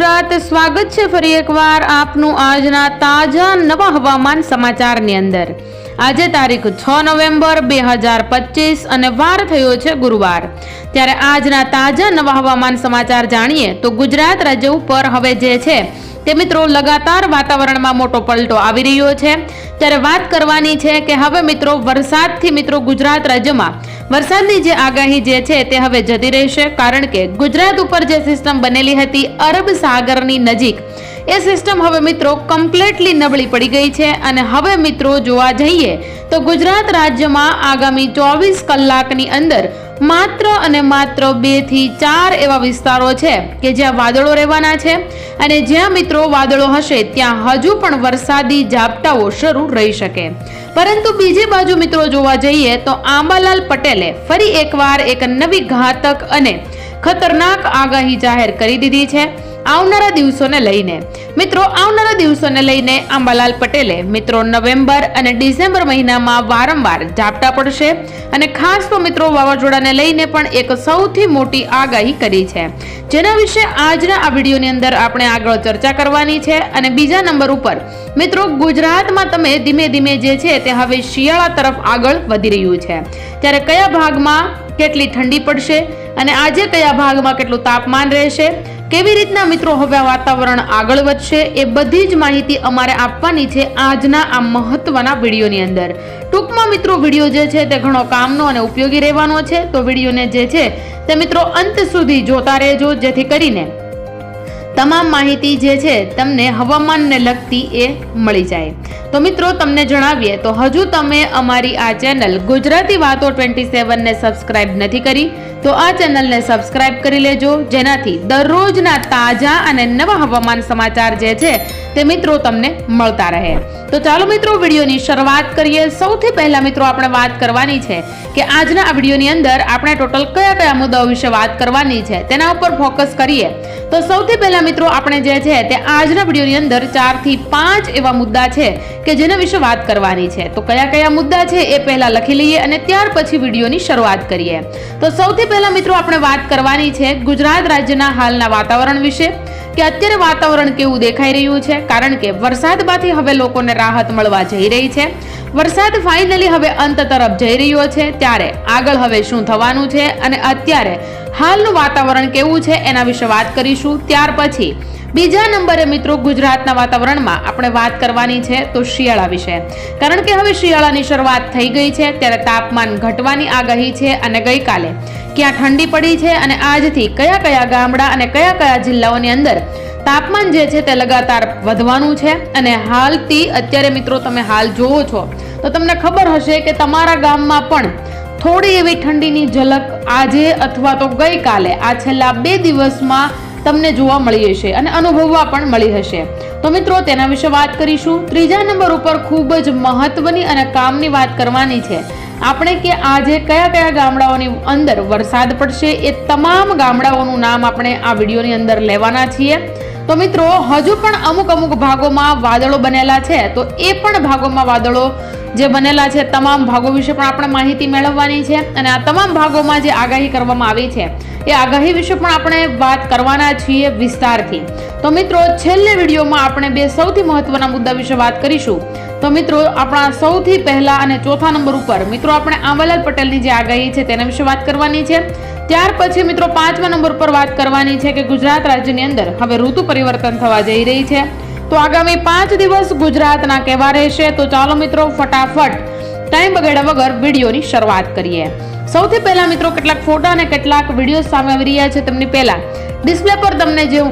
ગુજરાત, સ્વાગત છે ફરી એકવાર આપનું આજના તાજા નવા હવામાન સમાચારની અંદર. આજે તારીખ છ નવેમ્બર બે હજાર પચીસ અને વાર થયો છે ગુરુવાર. ત્યારે આજના તાજા નવા હવામાન સમાચાર જાણીએ તો ગુજરાત રાજ્ય ઉપર હવે જે છે તે મિત્રો લગાતાર વાતાવરણમાં મોટો પલટો આવી રહ્યો છે. ત્યારે વાત કરવાની છે કે હવે મિત્રો વરસાદથી મિત્રો ગુજરાત રાજ્યમાં વરસાદની જે આગાહી જે છે તે હવે જતી રહેશે. કારણ કે ગુજરાત ઉપર જે સિસ્ટમ બનેલી હતી અરબ સાગરની નજીક, એ સિસ્ટમ હવે મિત્રો કમ્પ્લીટલી નબળી પડી ગઈ છે. અને હવે મિત્રો જોવા જઈએ તો ગુજરાત રાજ્યમાં આગામી ચોવીસ કલાકની અંદર માત્ર અને માત્ર બેથી ચાર એવા વિસ્તારો છે કે જ્યાં વાદળો રહેવાના છે અને જ્યાં મિત્રો વાદળો હશે, ત્યાં હજુ પણ વરસાદી ઝાપટાઓ શરૂ રહી શકે. પરંતુ બીજી બાજુ મિત્રો જોવા જઈએ તો આંબાલાલ પટેલે ફરી એકવાર એક નવી ઘાતક અને ખતરનાક આગાહી જાહેર કરી દીધી છે. આવનારા દિવસોને લઈને. મિત્રો, આવનારા દિવસોને લઈને આંબાલાલ પટેલે, મિત્રો, નવેમ્બર અને ડિસેમ્બર મહિનામાં વારંવાર ઝાપટા પડશે અને ખાસ તો મિત્રો વાવાઝોડાને લઈને પણ એક સૌથી મોટી આગાહી કરી છે. જેના વિશે આજના આ વિડીયોની અંદર આપણે આગળ ચર્ચા કરવાની છે અને બીજા નંબર ઉપર, મિત્રો, ગુજરાતમાં તમે ધીમે ધીમે જે છે તે હવે શિયાળા તરફ આગળ વધી રહ્યું છે. ત્યારે કયા ભાગમાં કેટલી ઠંડી પડશે અને આજે કયા ભાગમાં કેટલું તાપમાન રહેશે? કેવી રીતના મિત્રો હવે વાતાવરણ આગળ વધશે એ બધી જ માહિતી અમારે આપવાની છે આજના આ મહત્વના વિડીયોની અંદર. ટૂંકમાં મિત્રો વીડિયો જે છે તે ઘણો કામનો અને ઉપયોગી રહેવાનો છે, તો વિડીયોને જે છે તે મિત્રો અંત સુધી જોતા રહેજો, જેથી કરીને તમામ માહિતી જે છે તમને હવામાનને લગતી એ મળી જાય. તો મિત્રો, તમને જણાવીએ, તો હજુ તમે અમારી આ ચેનલ ગુજરાતી વાતો ટ્વેન્ટી સેવનને સબસ્ક્રાઇબ નથી કરી, તો આ ચેનલને સબસ્ક્રાઇબ કરી લેજો, જેનાથી દરરોજના તાજા અને નવા હવામાન સમાચાર જે છે, તે મિત્રો તમને મળતા રહે. તો ચાલો મિત્રો, વિડીયોની શરૂઆત કરીએ. સૌથી પહેલા મિત્રો, આપણે વાત કરવાની છે કે આજના આ વિડીયોની અંદર આપણે ટોટલ કયા કયા મુદ્દાઓ વિશે વાત કરવાની છે, તેના ઉપર ફોકસ કરીએ. તો સૌથી પહેલા મિત્રો, આપણે જે છે, તે આજના વિડીયોની અંદર ચારથી પાંચ એવા મુદ્દા છે કે જેના વિશે વાત કરવાની છે. તો કયા કયા મુદ્દા છે એ પહેલા લખી લઈએ અને ત્યાર પછી વિડીયોની શરૂઆત કરીએ. તો સૌથી પહેલા મિત્રો આપણે વાત કરવાની છે ગુજરાત રાજ્યના હાલના વાતાવરણ વિશે. કે અત્યારે વાતાવરણ કેવું દેખાઈ રહ્યું છે? કારણ કે વરસાદ બાદથી હવે લોકોને રાહત મળવા જઈ રહી છે. વરસાદ ફાઇનલી હવે અંત તરફ જઈ રહ્યો છે. ત્યારે આગળ હવે શું થવાનું છે? અને અત્યારે હાલનું વાતાવરણ કેવું છે? એના વિશે વાત કરીશું. ત્યાર પછી બીજા નંબરે મિત્રો ગુજરાતના વાતાવરણમાં આપણે વાત કરવાની છે તો શિયાળા વિશે. કારણ કે હવે શિયાળાની શરૂઆત થઈ ગઈ છે, ત્યારે તાપમાન ઘટવાની આગાહી છે અને ગઈકાલે ક્યાં ઠંડી પડી છે અને આજથી કયા કયા ગામડા અને કયા કયા જિલ્લાઓની અંદર તાપમાન જે છે તે લગાતાર વધવાનું છે અને હાલથી અત્યારે મિત્રો તમે હાલ જોવો છો, તો તમને ખબર હશે કે તમારા ગામમાં પણ થોડી એવી ઠંડીની ઝલક આજે અથવા તો ગઈકાલે, આ છેલ્લા બે દિવસમાં તમને જોવા મળી હશે અને અનુભવવા પણ મળી હશે. તો મિત્રો, તેના વિશે વાત કરીશું. ત્રીજા નંબર ઉપર ખૂબ જ મહત્વની અને કામની વાત કરવાની છે. આપણે કે આજે કયા કયા ગામડાઓની અંદર વરસાદ પડશે એ તમામ ગામડાઓનું નામ આપણે આ વિડીયોની અંદર લેવાના છીએ. તો મિત્રો, હજુ પણ અમુક અમુક ભાગોમાં વાદળો બનેલા છે. તો એ પણ ભાગોમાં વાદળો જે બનેલા છે તમામ ભાગો વિશે પણ આપણે માહિતી મેળવવાની છે અને આ તમામ ભાગોમાં જે આગાહી કરવામાં આવી છે, એ આગાહી વિશે પણ આપણે વાત કરવાના છીએ વિસ્તારથી. તો મિત્રો, છેલ્લે વિડીયોમાં આપણે બે સૌથી મહત્વના મુદ્દા વિશે વાત કરીશું. તો મિત્રો, આપણા સૌથી પહેલા અને ચોથા નંબર ઉપર મિત્રો, આપણે આંબાલાલ પટેલની જે આગાહી છે તેના વિશે વાત કરવાની છે. ત્યાર પછી મિત્રો, પાંચમા નંબર પર વાત કરવાની છે કે ગુજરાત રાજ્યની અંદર હવે ઋતુ પરિવર્તન થવા જઈ રહી છે. તો આગામી પાંચ દિવસ ગુજરાતના કેવા રહેશે. તો ચાલો મિત્રો ફટાફટ ટાઈમ બગાડ્યા વગર વિડીયોની શરૂઆત કરીએ. સૌથી પહેલા મિત્રો કેટલાક ફોટા અને કેટલાક વીડિયો સામે આવી રહ્યા છે. તેમની પહેલા ડિસ્પ્લે પર તમને જે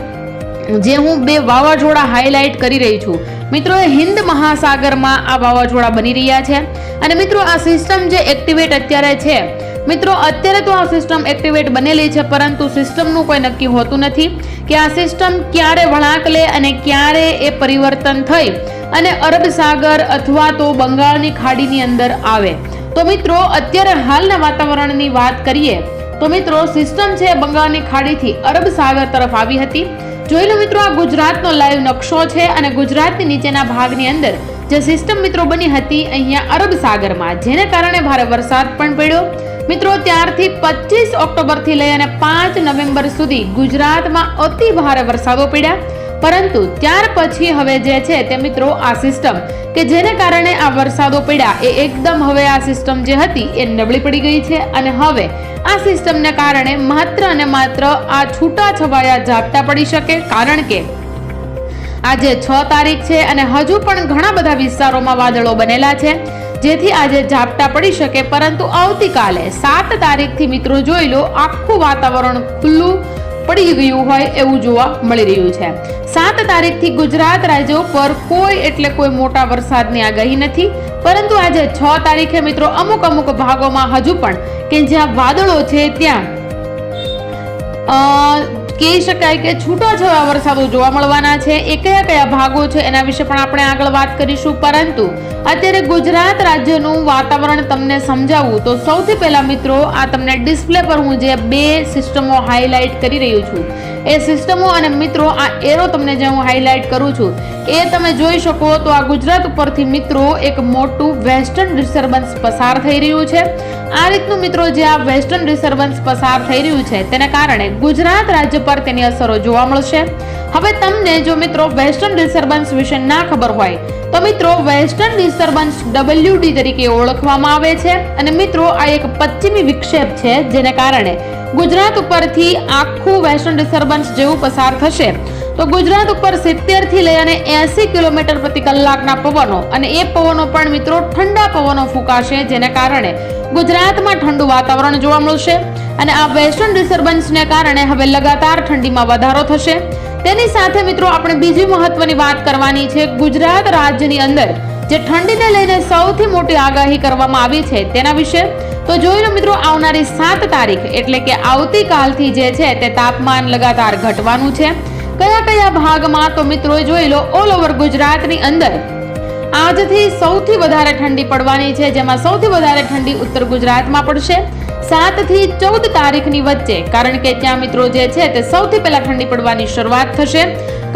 જે હું બે વાવાઝોડા હાઇલાઇટ કરી રહી છું. મિત્રો હિન્દ મહાસાગરમાં આ વાવાઝોડા બની રહ્યા છે. અને મિત્રો, આ સિસ્ટમ જે એક્ટિવેટ અત્યારે છે મિત્રો, અત્યારે તો આ સિસ્ટમ એક્ટિવેટ બનેલી છે, પરંતુ સિસ્ટમનું કોઈ નક્કી હોતું નથી કે આ સિસ્ટમ ક્યારે વળાંક લે અને ક્યારે એ પરિવર્તન થઈ અને અરબ સાગર અથવા તો બંગાળની ખાડીની અંદર આવે. તો મિત્રો, અત્યારે હાલના વાતાવરણની વાત કરીએ, તો મિત્રો સિસ્ટમ છે બંગાળની ખાડીથી અરબ સાગર તરફ આવી હતી. જોઈ લો મિત્રો, આ ગુજરાતનો લાઈવ નકશો છે અને ગુજરાતની નીચેના ભાગની અંદર જે સિસ્ટમ મિત્રો બની હતી, અહીંયા અરબ સાગરમાં, જેને કારણે ભારે વરસાદ પણ પડ્યો. મિત્રો, ત્યારથી પચીસ ઓક્ટોબરથી લઈ અને પાંચ નવેમ્બર સુધી ગુજરાતમાં અતિ ભારે વરસાદો પડ્યા. પરંતુ ત્યાર પછી હવે જે છે તે મિત્રો, આ સિસ્ટમ કે જેને કારણે આ વરસાદો પડ્યા એ એકદમ હવે આ સિસ્ટમ જે હતી એ નબળી પડી ગઈ છે અને હવે આ સિસ્ટમને કારણે માત્ર અને માત્ર આ છૂટા છવાયા ઝાપટા પડી શકે. કારણ કે આજે છ તારીખ છે અને હજુ પણ ઘણા બધા વિસ્તારોમાં વાદળો બનેલા છે. જેથી આજે ઝાપટા પડી શકે, પરંતુ આવતીકાલે સાત તારીખથી મિત્રો જોઈ લો, આખું વાતાવરણ ખુલ્લું પડી ગયું હોય એવું જોવા મળી રહ્યું છે. સાત તારીખથી ગુજરાત રાજ્ય ઉપર કોઈ એટલે કોઈ મોટા વરસાદની આગાહી નથી, પરંતુ આજે છ તારીખે મિત્રો અમુક અમુક ભાગોમાં હજુ પણ કે જ્યાં વાદળો છે ત્યાં કહી શકાય કે છૂટો છૂટાછવાયા વરસાદો જોવા મળવાના છે. એ કયા કયા ભાગો છે એના વિશે પણ આપણે આગળ વાત કરીશું. પરંતુ અત્યારે ગુજરાત રાજ્યનું વાતાવરણ તમને સમજાવું તો સૌથી પહેલા મિત્રો આ તમને ડિસ્પ્લે પર હું જે બે સિસ્ટમો હાઇલાઇટ કરી રહ્યું છું. એ સિસ્ટમો અને મિત્રો, આ એરો તમને જે હું હાઇલાઇટ કરું છું, એ તમે જોઈ શકો તો આ ગુજરાત ઉપરથી મિત્રો એક મોટું વેસ્ટર્ન ડિસ્ટર્બન્સ પસાર થઈ રહ્યું છે. આ રીતનું મિત્રો જે આ વેસ્ટર્ન ડિસ્ટર્બન્સ પસાર થઈ રહ્યું છે, તેને કારણે ગુજરાત રાજ્ય પર તેની અસરો જોવા મળશે. હવે તમને જો મિત્રો વેસ્ટર્ન ડિસ્ટર્બન્સ વિશે ના ખબર હોય, તો મિત્રો વેસ્ટર્ન ડિસ્ટર્બન્સ ડબલ્યુડી તરીકે ઓળખવામાં આવે છે. અને મિત્રો, આ એક પશ્ચિમી વિક્ષેપ છે, જેને કારણે ગુજરાત ઉપરથી આખું વેસ્ટર્ન ડિસ્ટર્બન્સ જેવું પસાર થશે. તો ગુજરાત ઉપર 70 થી લઈ અને એસી કિલોમીટર પ્રતિ કલાકના પવનો અને એ પવનો પણ મિત્રો ઠંડા પવનો ફૂંકાશે, જેને કારણે ગુજરાતમાં ઠંડુ વાતાવરણ જોવા મળશે અને આ વેસ્ટર્ન ડિસ્ટર્બન્સને કારણે હવે લગાતાર ઠંડીમાં વધારો થશે. તેની સાથે મિત્રો આપણે બીજી મહત્વની વાત કરવાની છે. ગુજરાત રાજ્યની અંદર જે ઠંડીને લઈને સૌથી મોટી આગાહી કરવામાં આવી છે તેના વિશે. તો જોઈ લો મિત્રો, આવનારી સાત તારીખ એટલે કે આવતીકાલથી જે છે તે તાપમાન લગાતાર ઘટવાનું છે. કયા કયા ભાગમાં તો મિત્રો જોઈ લો ઓલ ઓવર ગુજરાતની અંદર આજથી સૌથી વધારે ઠંડી પડવાની છે, જેમાં સૌથી વધારે ઠંડી ઉત્તર ગુજરાતમાં પડશે. સાતથી ચૌદ તારીખની વચ્ચે, કારણ કે ત્યાં મિત્રો જે છે તે સૌથી પહેલા ઠંડી પડવાની શરૂઆત થશે.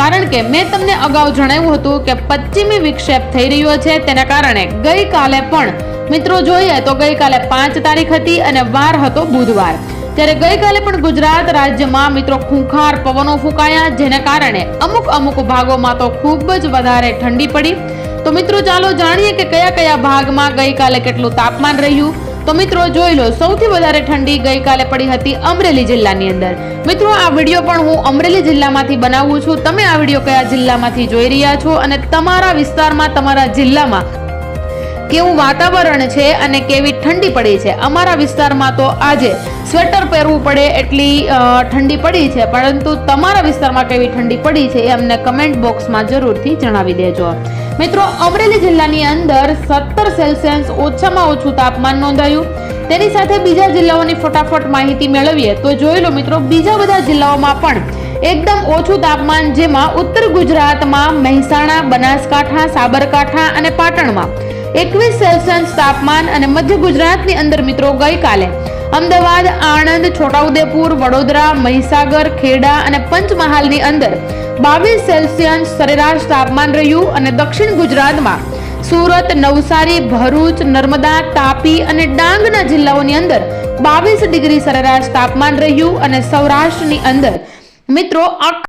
કારણ કે મેં તમને અગાઉ જણાવ્યું હતું કે પશ્ચિમી વિક્ષેપ થઈ રહ્યો છે, તેના કારણે ગઈકાલે પણ મિત્રો જોઈએ તો ગઈકાલે પાંચ તારીખ હતી અને વાર હતો બુધવાર. ત્યારે ગઈકાલે પણ ગુજરાત રાજ્યમાં મિત્રો ખૂંખાર પવનો ફૂંકાયા, જેને કારણે અમુક અમુક ભાગોમાં તો ખૂબ જ વધારે ઠંડી પડી. તો મિત્રો ચાલો જાણીએ કે કયા કયા ભાગમાં ગઈકાલે કેટલું તાપમાન રહ્યું. તો મિત્રો જોઈ લો, સૌથી વધારે ઠંડી ગઈકાલે પડી હતી અમરેલી જિલ્લાની અંદર. મિત્રો આ વીડિયો પણ હું અમરેલી જિલ્લામાંથી બનાવું છું. તમે આ વીડિયો કયા જિલ્લામાંથી જોઈ રહ્યા છો અને તમારા વિસ્તારમાં, તમારા જિલ્લામાં કેવું વાતાવરણ છે અને કેવી ઠંડી પડી છે? અમારા વિસ્તારમાં તો આજે સ્વેટર પહેરવું પડે એટલી ઠંડી પડી છે, પરંતુ તમારા વિસ્તારમાં કેવી ઠંડી પડી છે એ અમને કમેન્ટ બોક્સમાં જરૂરથી જણાવી દેજો. મિત્રો, અમરેલી જિલ્લાની અંદર સત્તર સેલ્સિયસ ઓછામાં ઓછું તાપમાન નોંધાયું. તેની સાથે બીજા જિલ્લાઓની ફટાફટ માહિતી મેળવીએ તો જોઈ લો મિત્રો, બીજા બધા જિલ્લાઓમાં પણ એકદમ ઓછું તાપમાન જેમાં ઉત્તર ગુજરાતમાં મહેસાણા, બનાસકાંઠા, સાબરકાંઠા અને પાટણમાં. એકવીસ સેલ્સિયસ તાપમાન અને મધ્ય ગુજરાતની અંદર મિત્રો ગઈકાલે અમદાવાદ, આણંદ, છોટાઉદેપુર, વડોદરા, મહીસાગર, ખેડા અને પંચમહાલની અંદર બાવીસ સેલ્સિયસ સરેરાશ તાપમાન રહ્યું અને દક્ષિણ ગુજરાતમાં સુરત, નવસારી, ભરૂચ, નર્મદા, તાપી અને ડાંગના જિલ્લાઓની અંદર બાવીસ ડિગ્રી સરેરાશ તાપમાન રહ્યું અને સૌરાષ્ટ્રની અંદર મિત્રો